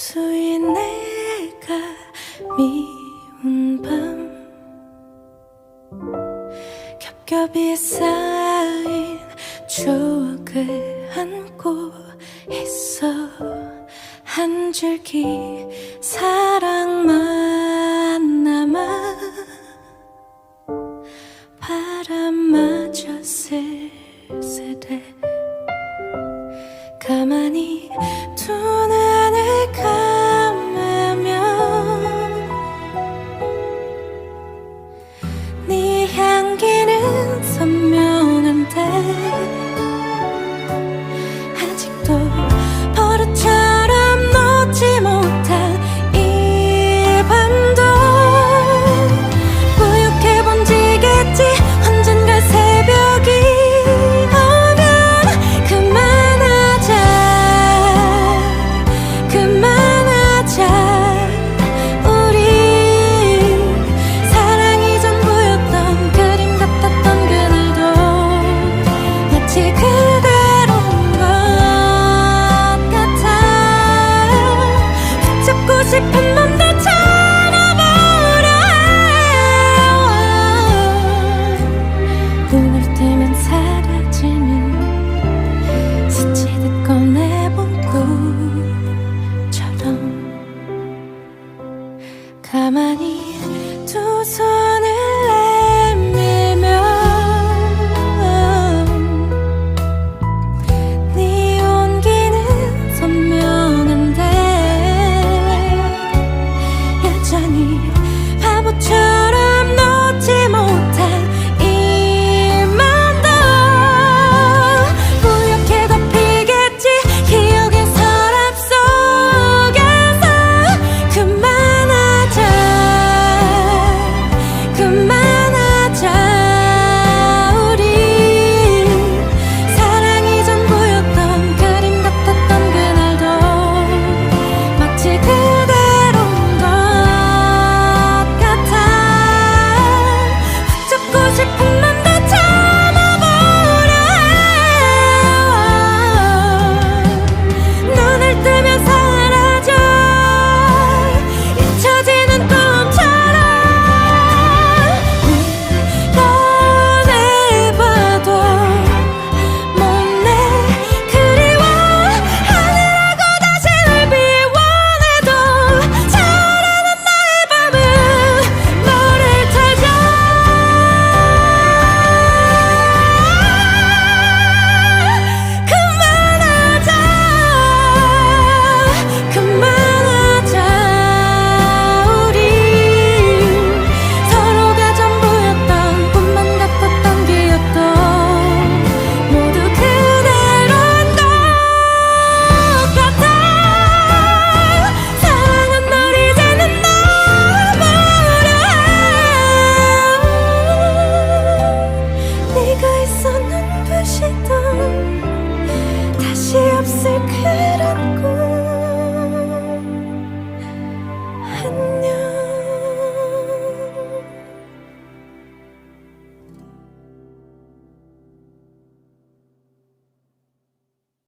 수인 내가 미운 밤. 겹겹이 쌓인 추억을 안고 있어. 한 줄기 사랑만 남아. 바람마저 쓸쓸해 가만히 두는